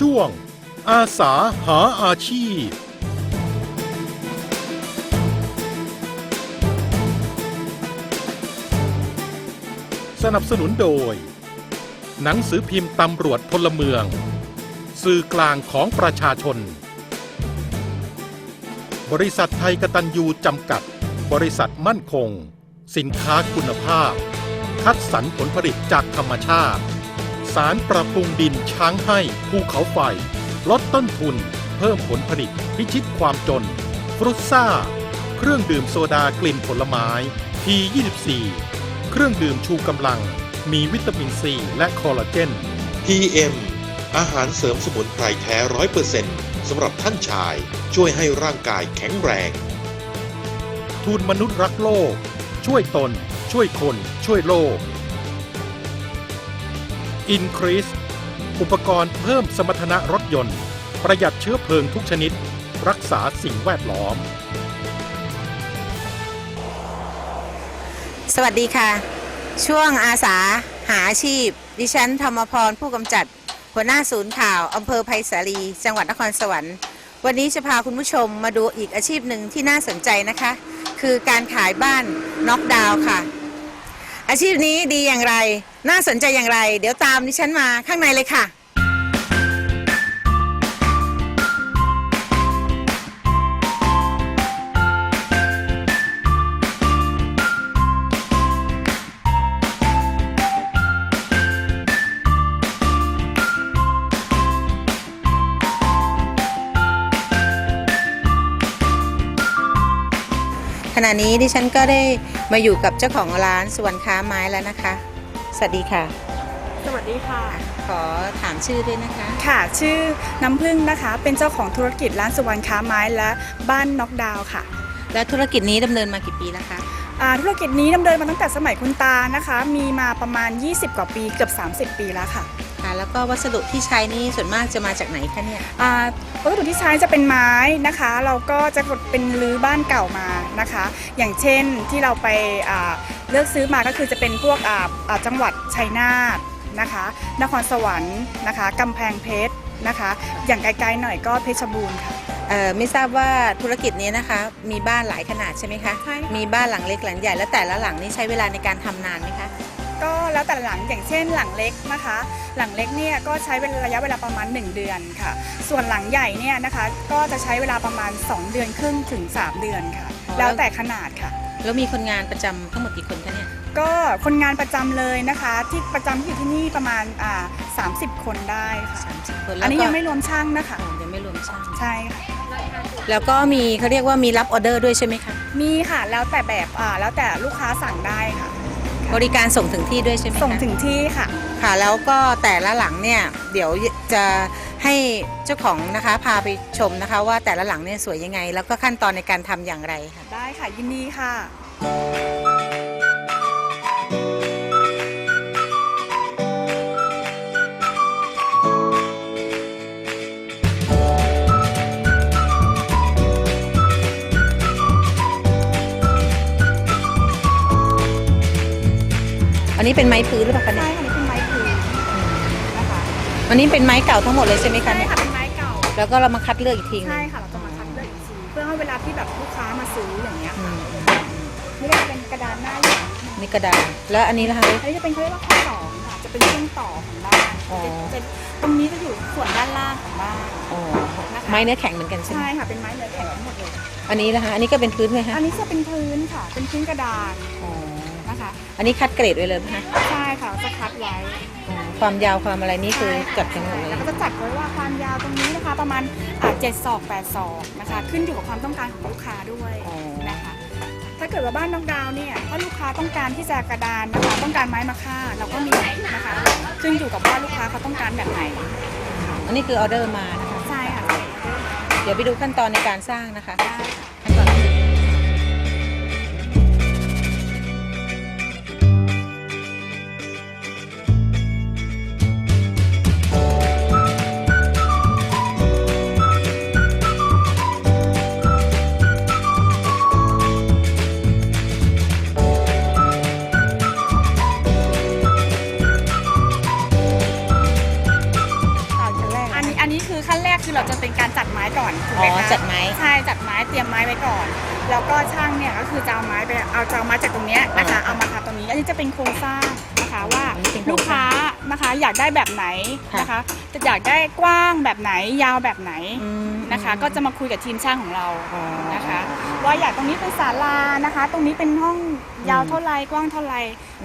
ช่วง อาสาหาอาชีพ สนับสนุนโดย หนังสือพิมพ์ตำรวจพลเมือง สื่อกลางของประชาชน บริษัทไทยกตัญญูจำกัด บริษัทมั่นคง สินค้าคุณภาพ คัดสรรผลผลิตจากธรรมชาติ สารปรับปรุงดินช้างให้ภูเขาไฟ ลดต้นทุน เพิ่มผลผลิต พิชิตความจน ฟรุตซ่า เครื่องดื่มโซดากลิ่นผลไม้ P24 เครื่องดื่มชูกำลัง มีวิตามินซีและคอลลาเจน PM อาหารเสริมสมุนไพรแท้ร้อยเปอร์เซ็นต์สำหรับท่านชายช่วยให้ร่างกายแข็งแรง ทุนมนุษย์รักโลก ช่วยตน ช่วยคน ช่วยโลก Increase อุปกรณ์เพิ่มสมรรถนะรถยนต์ ประหยัดเชื้อเพลิงทุกชนิด รักษาสิ่งแวดล้อม สวัสดีค่ะ ช่วงอาสาหาอาชีพ ดิฉันธรรมพรผู้กำจัด หัวหน้าศูนย์ข่าวอำเภอไผ่สาลี จังหวัดนครสวรรค์ วันนี้จะพาคุณผู้ชมมาดูอีกอาชีพหนึ่งที่น่าสนใจนะคะ คือการขายบ้านน็อกดาวน์ค่ะ อาชีพนี้ดีอย่างไร น่าสนใจอย่างไร เดี๋ยวตามดิฉันมาข้างในเลยค่ะ ณะนี้ดิฉันก็ได้มาอยู่กับเจ้าของร้านสุวรรณค้าไม้แล้วนะคะ สวัสดีค่ะ สวัสดีค่ะ ขอถามชื่อด้วยนะคะ ค่ะ ชื่อน้ำพึ่งนะคะ เป็นเจ้าของธุรกิจร้านสุวรรณค้าไม้และบ้านน็อกดาวน์ค่ะ แล้วธุรกิจนี้ดำเนินมากี่ปีแล้วคะ อ่าธุรกิจนี้ดำเนินมาตั้งแต่สมัยคุณตานะคะ มีมาประมาณ 20 กว่าปีเกือบ 30 ปีแล้วค่ะค่ะ แล้วก็วัสดุที่ใช้นี่ส่วนมากจะมาจากไหนคะเนี่ย อ่าวัสดุที่ใช้จะเป็นไม้นะคะ เราก็จะเป็นรื้อบ้านเก่ามานะคะ อย่างเช่นที่เราไปอ่าเลือกซื้อมาก็คือจะเป็นพวกอ่าอ่าจังหวัดชัยนาทนะคะ นครสวรรค์นะคะกำแพงเพชรนะคะ อย่างไกลๆหน่อยก็เพชรบูรณ์ค่ะ เอ่อไม่ทราบว่าธุรกิจนี้นะคะ มีบ้านหลายขนาดใช่ไหมคะ ใช่ค่ะ มีบ้านหลังเล็กหลังใหญ่แล้วแต่ละหลังนี่ใช้เวลาในการทำนานไหมคะ ก็แล้วแต่หลังอย่างเช่นหลังเล็กนะคะ หลังเล็กเนี่ยก็ใช้เวลาระยะเวลาประมาณ 1 เดือนค่ะ ส่วนหลังใหญ่เนี่ยนะคะก็จะใช้เวลาประมาณ 2 เดือนครึ่งถึง 3 เดือนค่ะอ๋อแล้วแต่ขนาดค่ะ แล้วมีคนงานประจำทั้งหมดกี่คนคะเนี่ย ก็คนงานประจำเลยนะคะ ที่ประจำที่อยู่ที่นี่ประมาณอ่า30 คนได้ค่ะสามสิบคนแล้วอันนี้ก็ยังไม่รวมช่างนะคะ อ๋อยังไม่รวมช่างใช่ค่ะ แล้วก็มีเขาเรียกว่ามีรับออเดอร์ด้วยใช่ไหมคะ มีค่ะแล้วแต่แบบอ่าแล้วแต่ลูกค้าสั่งได้ค่ะ บริการส่งถึงที่ด้วยใช่ไหมคะส่งถึงที่ค่ะ ค่ะ แล้วก็แต่ละหลังเนี่ยเดี๋ยวจะให้เจ้าของนะคะพาไปชมนะคะ ว่าแต่ละหลังเนี่ยสวยยังไง แล้วก็ขั้นตอนในการทำอย่างไรค่ะ ได้ค่ะยินดีค่ะ อันนี้เป็นไม้พื้นหรือเปล่าคะใช่เนี่ยค่ะนี่เป็นไม้พื้นนะคะอันนี้เป็นไม้เก่าทั้งหมดเลยใช่ไหมคะใช่เนี่ยค่ะเป็นไม้เก่า แล้วก็เรามาคัดเลือกอีกทีหนึใช่งค่ะ เราจะมาคัดเลือกอีกทีเพื่อให้เวลาที่แบบลูกค้ามาซื้ออย่างเงี้ยอืมนี่ก็จะเป็นกระดานหน้าอย่างนี่กระดาษแล้วอันนี้ล่ะคะ อันนี้จะเป็นเขาเรียกว่าข้อสองค่ะ จะเป็นช่วงต่อของบ้านอ๋อ จะจะตรงนี้จะอยู่ส่วนด้านล่างของบ้าน อ๋อนะคะ ไม้เนื้อแข็งเหมือนกันใช่ไหมใช่ค่ะ เป็นไม้เนื้อแข็งทั้งหมดเลย อันนี้ล่ะคะอันนี้ก็เป็นพื้นไหมคะอันนี้จะเป็นพื้นค่ะ เป็นพื้นกระดานอ๋อนะคะ อันนี้คัดเกรดไว้เลยไหมคะใช่ค่ะจะคัดไว้อ๋อความยาวความอะไรนี่คือจัดกันหมดเลยแล้วก็จะจัดไว้ว่าความยาวตรงนี้นะคะ ประมาณอ่าเจ็ดศอกแปดศอกนะคะ ขึ้นอยู่กับความต้องการของลูกค้าด้วยอ๋อนะคะ ถ้าเกิดว่าบ้านนอกดาวน์เนี่ยถ้าลูกค้าต้องการที่จะกระดานนะคะ ต้องการไม้มะค่าเราก็มีนะคะขึ้นอยู่กับว่าลูกค้าเขาต้องการแบบไหนอันนี้คือออเดอร์มานะคะ ใช่ค่ะ เดี๋ยวไปดูขั้นตอนในการสร้างนะคะ ได้ เป็นโครงสร้างนะคะว่าอันนี้เป็นโครลูงกสร้าค้างนะคะ อยากได้แบบไหนนะคะ จะอยากได้กว้างแบบไหนยาวแบบไหนอืมนะคะ ก็จะมาคุยกับทีมช่างของเราอ๋อนะคะ ว่าอยากตรงนี้เป็นศาลานะคะ ตรงนี้เป็นห้องยาวเท่าไรกว้างเท่าไร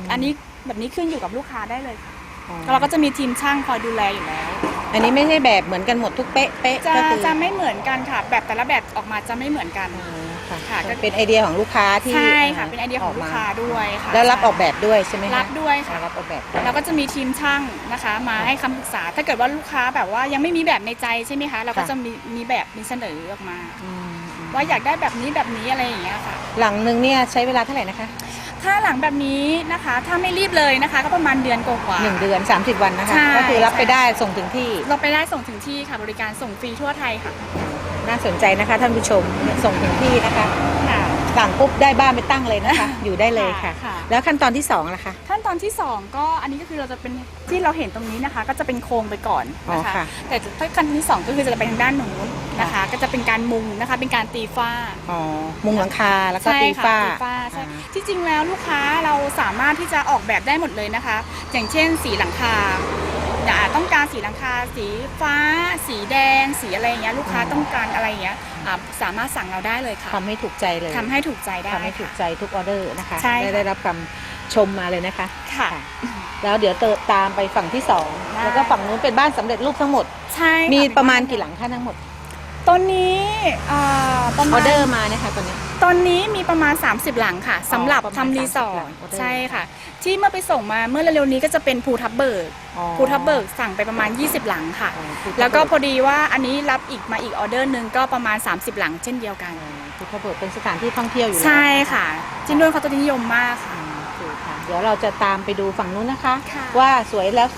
มอันนี้แบบนี้ขึ้นอยู่กับลูกค้าได้เลยค่ะอ๋อเราก็จะมีทีมช่างคอยดูแลอยู่แล้ว อันนี้ไม่ใช่แบบเหมือนกันหมดทุกเป๊ะเป๊ะจะก็คือจะไม่เหมือนกันค่ะ แบบแต่ละแบบออกมาจะไม่เหมือนกันอ๋อ ค่ะค่ะก็ เป็นไอเดียของลูกค้าที่ใช่ค่ะเป็นไอเดียของลูกค้าอมด้วยค่ะแล้วรับออกแบบด้วยใช่ไหมคะรับด้วยค่ะอ่ารับออกแบบเราก็จะมีทีมช่างนะคะมาให้คำปรึกษา ถ้าเกิดว่าลูกค้าแบบว่ายังไม่มีแบบในใจใช่ไหมคะ เราก็จะมีมีแบบมีเสนอออกมา อืมอืมว่าอยากได้แบบนี้แบบนี้อะไรอย่างเงี้ยค่ะ หลังหนึ่งเนี่ยใช้เวลาเท่าไหร่นะคะถ้าหลังแบบนี้นะคะ ถ้าไม่รีบเลยนะคะ ก็ประมาณเดือนกว่าๆ หนึ่งเดือน 30 วันนะคะ ใช่ก็คือรับไปได้ส่งถึงที่ เราไปได้ส่งถึงที่ค่ะบริการส่งฟรีทั่วไทยค่ะ น่าสนใจนะคะ ท่านผู้ชมส่งถึงที่นะคะค่ะ สั่งปุ๊บได้บ้านไปตั้งเลยนะคะ อยู่ได้เลยค่ะ ค่ะ แล้วขั้นตอนที่สองล่ะคะ ขั้นตอนที่ 2 ก็อันนี้ก็คือเราจะเป็นที่เราเห็นตรงนี้นะคะ ก็จะเป็นโครงไปก่อนนะคะอ๋อค่ะ แต่ถ้าขั้นตอนที่2ก็คือจะไปทางด้านนู้นนะคะ ก็จะเป็นการมุงนะคะ เป็นการตีฝ้า อ๋อมุงหลังคาแล้วก็ใช่ตีค่ะฝ้าตีฝ้าใช่อ่า ที่จริงแล้วลูกค้าเราสามารถที่จะออกแบบได้หมดเลยนะคะ อย่างเช่น สีหลังคา อ่าต้องการสีหลังคา สีฟ้า สีแดง สีอะไรอย่างเงี้ยลูกค้าต้องการอะไรอย่างเงี้ยอ่าสามารถสั่งเราได้เลยค่ะทำให้ถูกใจเลยทำให้ถูกใจได้ทำให้ถูกค่ะ ใจทุกออเดอร์นะคะ ใช่ค่ะ ได้ได้รับคำชมมาเลยนะคะ ค่ะ แล้วเดี๋ยวเติตามไปฝั่งที่สองได้ แล้วก็ฝั่งนู้นเป็นบ้านสำเร็จรูปทั้งหมด ใช่ค่มีประมาณกี่หลังคะทั้งหมด ตอนนี้อ่าประอมาอณเดอร์มาเนี่ยค่ะตอนนี้ ตอนนี้มีประมาณ 30 หลังค่ะสำหรับประมาณทำรีสอ30หลัร์งทออเดอร์ใช่ค่ะ ที่เมื่อไปส่งมาเมื่อเร็วๆนี้ก็จะเป็นภูทับเบิกภูทับเบิกสั่งไปประมาณ 20 หลังค่ะ อ๋อภูทับเบิแล้วก็พอดีว่าอันนี้รับอีกมาอีกออเดอร์หนึ่งก็ประมาณ 30 หลังเช่นเดียวกัน ภูทับเบิกเป็นสถานที่ท่องเที่ยวอยู่แล้วใช่ค่ะจินด้วยเขาตัวนิยมมากค่ะ อืมโอเคค่ะ เดี๋ยวเราจะตามไปดูฝั่งนู้นนะคะ ค่ะ ว่าสวยแล้ว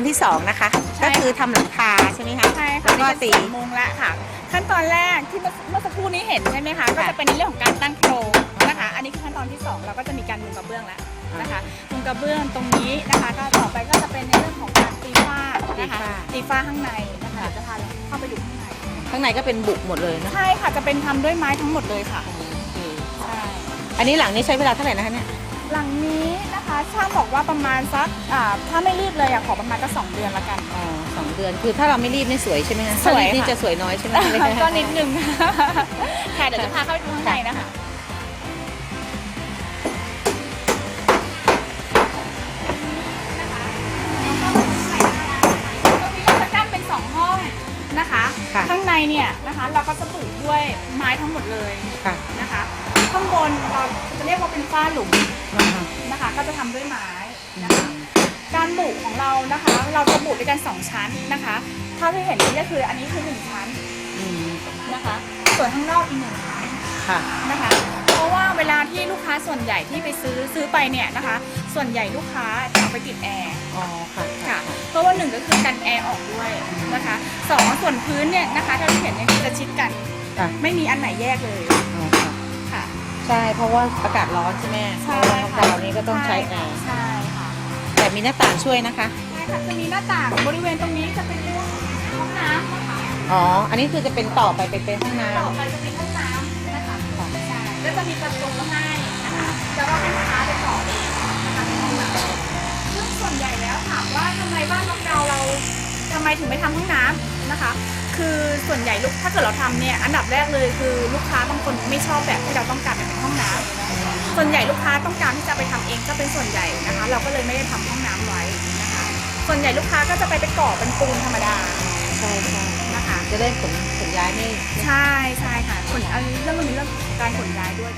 อนที่สองนะคะใช่ก็คือทำหลังคาใช่ไหมคะใช่แล้ค่ะวก็นี่ตีเป็นสองโมงแล้วค่ะ ขั้นตอนแรกที่เมื่อเมื่อสักครู่นี้เห็นใช่ไหมคะก็จะเป็นในเรื่องของการตั้งโครงนะคะ อันนี้คือขั้นตอนที่สองเราก็จะมีการมุงกระเบื้องแล้วนะคะมุงกระเบื้องตรงนี้นะคะ ก็ต่อไปก็จะเป็นในเรื่องของการตีฝ้านะคะ ตีฝ้าข้างในนะคะเดี๋ยวจะพาเราเข้าไปดูข้างในข้างในก็เป็นบุกหมดเลยนะใช่ค่ะจะเป็นทำด้วยไม้ทั้งหมดเลยค่ะโอเคใช่อันนี้หลังนี้ใช้เวลาเท่าไหร่นะคะเนี่ย หลังนี้นะคะช่างบอกว่าประมาณสักอ่าถ้าไม่รีบเลยอะขอประมาณก็สองเดือนละกัน อ๋อสองเดือนคือถ้าเราไม่รีบนี่สวยใช่ไหมคะสวยถ้ารีบนี่ค่ะ จะสวยน้อยใช่ไหมก็นิดนึงค่ะเดี๋ยวจะพาเข้าไปดูข้างในนะคะตรงนี้เราจะกั้นเป็นสองห้องนะคะ ค่ะข้างในเนี่ยนะคะเราก็จะปลูกด้วยไม้ทั้งหมดเลยค่ะ นะคะ ข้างบนเราจะเรียกว่าเป็นฝ้าหลุมอ่าฮะนะคะ ก็จะทำด้วยไม้นะคะการบุของเรานะคะ เราจะบุด้วยกันสองชั้นนะคะ ถ้าที่เห็นนี่ก็คืออันนี้คือหนึ่งชั้นอืมนะคะ ส่วนข้างนอกอีกหนึ่งชั้นค่ะนะคะ เพราะว่าเวลาที่ลูกค้าส่วนใหญ่ที่ไปซื้อซื้อไปเนี่ยนะคะ ส่วนใหญ่ลูกค้าจะเอาไปติดแอร์อ๋อค่ะค่ะเพราะว่าหนึ่งก็คือกันแอร์ออกด้วยนะคะสองส่วนพื้นเนี่ยนะคะถ้าที่เห็นเนี่ยจะชิดกันค่ะไม่มีอันไหนแยกเลยอ๋อค่ะค่ะ ใช่ เพราะว่าอากาศร้อนใช่ไหมใช่เพราะว่าค่ะดาวนี้ก็ต้องใช้แอร์ใช่ค่ะแต่มีหน้าต่างช่วยนะคะ ใช่ค่ะจะมีหน้าต่างบริเวณตรงนี้จะเป็นเรื่องห้องน้ำนะคะอ๋อ อันนี้คือจะเป็นต่อไปเป็นเป็นห้องน้ต่อไปจะเป็นห้องน้ำนะคะใช่แล้วจะมีประตูให้นะคะจะว่าให้ลูกค้าไปต่อเองนะคะเป็นห้องน้ำซึ่งส่วนใหญ่แล้วถามว่าทำไมบ้านนกดาวเราทำไมถึงไม่ทำห้องน้ำนะคะ คือส่วนใหญ่ลูกถ้าเกิดเราทำเนี่ยอันดับแรกเลยคือลูกค้าบางคนไม่ชอบแบบที่เราต้องการแบบเป็นห้องน้ำส่วนใหญ่ลูกค้าต้องการที่จะไปทำเองก็เป็นส่วนใหญ่นะคะ เราก็เลยไม่ได้ทำห้องน้ำไว้นะคะ ส่วนใหญ่ลูกค้าก็จะไปไปก่อเป็นปูนธรรมดาำใช่ใช่นะคะจะได้ขนขนย้ายไม่ใช่ใช่ค่ะขนอันเรื่องนี้เรื่องการขนย้ายด้วย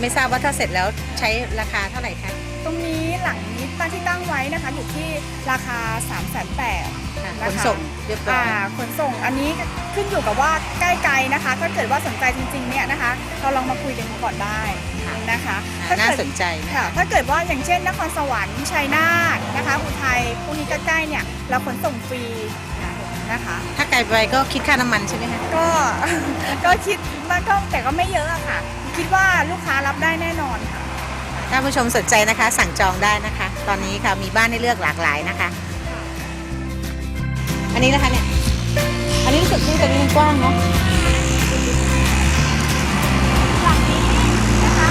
ไม่ทราบว่าถ้าเสร็จแล้วใช้ราคาเท่าไหร่คะ ตรงนี้หลังนี้ตั้งที่ตั้งไว้นะคะอยู่ที่ราคา3 8 0 0 0ค่ะนะคะขนส่งเรียบร้อยขนส่งอันนี้ขึ้นอยู่กับว่าใกล้ไกลนะคะ ถ้าเกิดว่าสนใจจริงๆเนี่ยนะคะ เราลองมาคุยกันก่อนได้ค่ะนะคะอ่าถ้าน่าเกิดสนใจนะค่ะถ้าเกิดว่าอย่างเช่นนครสวรรค์ชัยนาทนะคะอุทัยพวกนี้ใกล้ๆเนี่ยเราขนส่งฟรีนะคะ ถ้าไกลไปก็คิดค่าน้ำมันใช่ไหมคะ ก็ ก็คิดมันก็แต่ก็ไม่เยอะอะค่ะ คิดว่าลูกค้ารับได้แน่นอนค่ะถ้าผู้ชมสนใจนะคะ สั่งจองได้นะคะ ตอนนี้ค่ะมีบ้านให้เลือกหลากหลายนะคะ อันนี้นะคะเนี่ย อันนี้รู้สึกที่ตรงนี้มันกว้างเนาะหลังนี้นะคะ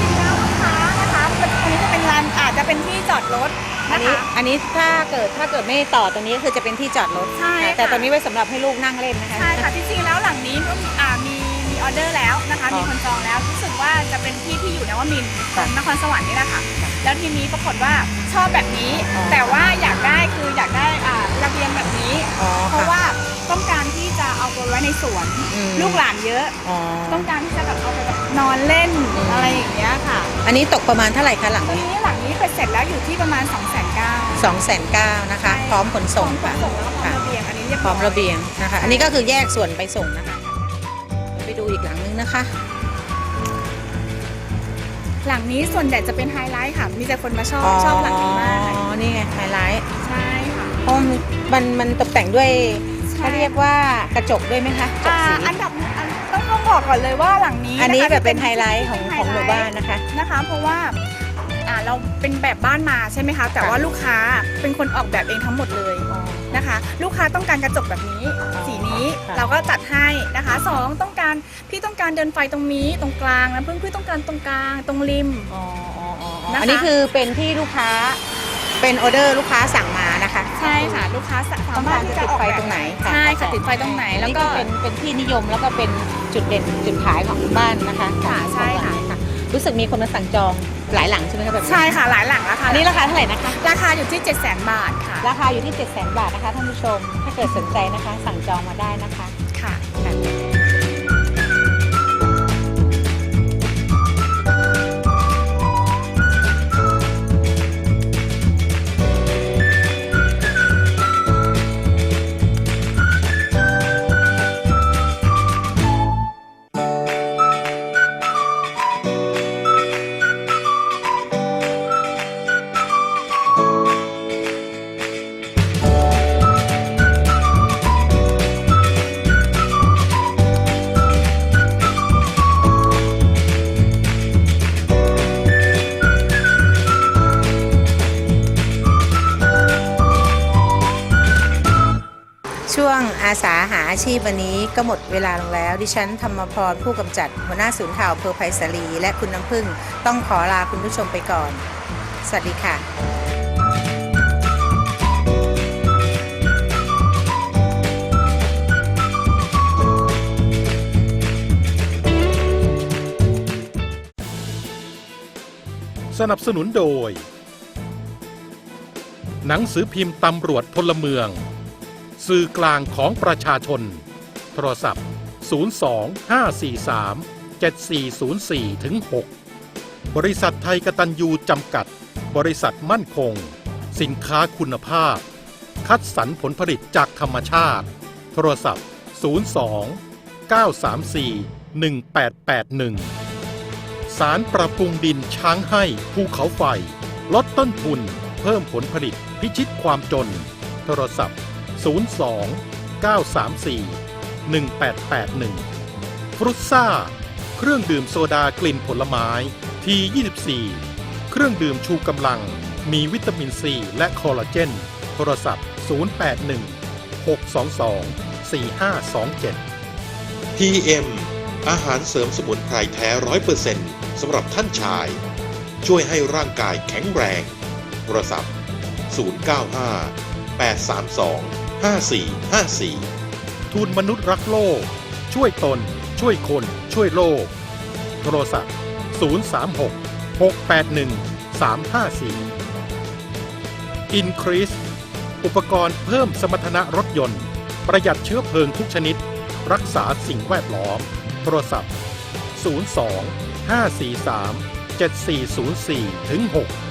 จริงๆแล้วลูกค้านะคะเป็นตรงนี้จะเป็นลานอาจจะเป็นที่จอดรถอันนะนี้คะ อันนี้ถ้าเกิดถ้าเกิดไม่ต่อตรงนี้ก็คือจะเป็นที่จอดรถใช่ค่ะ แต่ค่ะตอนนี้ไว้สำหรับให้ลูกนั่งเล่นนะคะ ใช่ค่ะจริงๆแล้วหลังนี้ก็มีอ่ามีมี ออเดอร์แล้วนะคะอ๋อมีคนจองแล้วรู้สึกว่าจะเป็นที่ที่อยู่นวมินทร์ขค่ะองนครสวรรค์นี่แหละค่ะ แล้วทีนี้ปรากฏว่าชอบแบบนี้อ๋อแต่ว่าอยากได้คืออยากได้อ่าระเบียงแบบนี้ อ๋อเพราะค่ะว่าต้องการที่จะเอาไปไว้ในสวน อืม ลูกหลานเยอะ อ๋อ ต้องการที่จะแบบเอาไปแบบนอนเล่นอืม อะไรอย่างเงี้ยค่ะอันนี้ตกประมาณเท่าไหร่คะหลังตรงนี้นี้หลังนี้ไปเสร็จแล้วอยู่ที่ประมาณ2 9 0 0 0 0สองแสนเก้านะคะ พร้อมขนส่งพร้อค่ะมขนส่งแล้วก็พร้อมค่ะระเบียงอันนี้เรียบพร้ร้ออมย ระเบียงนะคะ อันนี้ก็คือแยกส่วนไปส่งนะคะ ไปดูอีกหลังนึงนะคะ หลังนี้ส่วนใหญ่จะเป็นไฮไลท์ค่ะ มีแต่คนมาชอบชอบหลังนี้มากอ๋อนี่ไงไฮไลท์ใช่ค่ะเพราะมันมันมันตกแต่งด้วยใช่เขาเรียกว่ากระจกด้วยไหมคะกระจกอ่าสีอันดับอันต้องต้องบอกก่อนเลยว่าหลังนี้ อันนี้ะคะแบบเป็นที่ไฮไลท์ของที่ของหมู่ไฮไลท์บ้านนะคะนะคะ เพราะว่าอ่าเราเป็นแบบบ้านมาใช่ไหมคะ แต่ค่ะว่าลูกค้าเป็นคนออกแบบเองทั้งหมดเลย นะคะ ลูกค้าต้องการกระจกแบบนี้อ๋อสีนี้ค่ะเราก็จัดให้นะคะสองต้องการพี่ต้องการเดินไฟตรงนี้ตรงกลางนะเพื่อนพี่ต้องการตรงกลางตรงริมอ๋ออ๋ออ๋ออ๋อนะคะอันนี้คือเป็นที่ลูกค้าเป็นออเดอร์ลูกค้าสั่งมานะคะ ใช่ค่ะลูกค้าสาต้องมารกาถรที่จะจะติดออกไฟแบบตรงไหนใช่ค่ะติดไฟตรงไหนอัแล้วก็เป็นเป็นที่นิยมแล้วก็เป็นจุดเด่นจุดขายของบ้านนะคะค่ะใช่ค่ะของหลังนี้รู้สึกมีคนมาสั่งจอง หลายหลังใช่ไหมคะแบบนี้ใช่ค่ะหลายหลังแล้วค่ะอันนี้ราคาเท่าไหร่นะคะ ราคาอยู่ที่ 7 0 0 0 0 0 บาทค่ะ ราคาอยู่ที่ 7 0 0 0 0 0 บาทนะคะท่านผู้ชม ถ้าเกิดสนใจนะคะ สั่งจองมาได้นะคะ ค่ะช่ ชีพวันนี้ก็หมดเวลาลงแล้ว ดิฉันธรรมพรผู้กำจัดหัวหน้าศูนย์ข่าวเพอไพศาลีและคุณน้ำพึ่งต้องขอลาคุณผู้ชมไปก่อน สวัสดีค่ะสนับสนุนโดย หนังสือพิมพ์ตำรวจพลเมือง สื่อกลางของประชาชน โทรศัพท์ 02 543 7404ถึง6บริษัทไทยกตัญญูจำกัด บริษัทมั่นคง สินค้าคุณภาพ คัดสรรผลผลิตจากธรรมชาติ โทรศัพท์ 02 934 1881 สารปรับปรุงดินช้างให้ภูเขาไฟ ลดต้นทุน เพิ่มผลผลิตพิชิตความจน โทรศัพท์ 02 934 1881ฟรุตซ่า เครื่องดื่มโซดากลิ่นผลไม้ที24 เครื่องดื่มชูกำลัง มีวิตามินซีและคอลลาเจน โทรศัพท์ 081 622 4527 PM อาหารเสริมสมุนไพรแท้ร้อยเปอร์เซ็นต์สำหรับท่านชาย ช่วยให้ร่างกายแข็งแรง โทรศัพท์ 095 832 5454 ทุนมนุษย์รักโลก ช่วยตน ช่วยคน ช่วยโลก โทรศัพท์ 036 681 354 Increase อุปกรณ์เพิ่มสมรรถนะรถยนต์ ประหยัดเชื้อเพลิงทุกชนิด รักษาสิ่งแวดล้อม โทรศัพท์ 02 543 7404ถึง6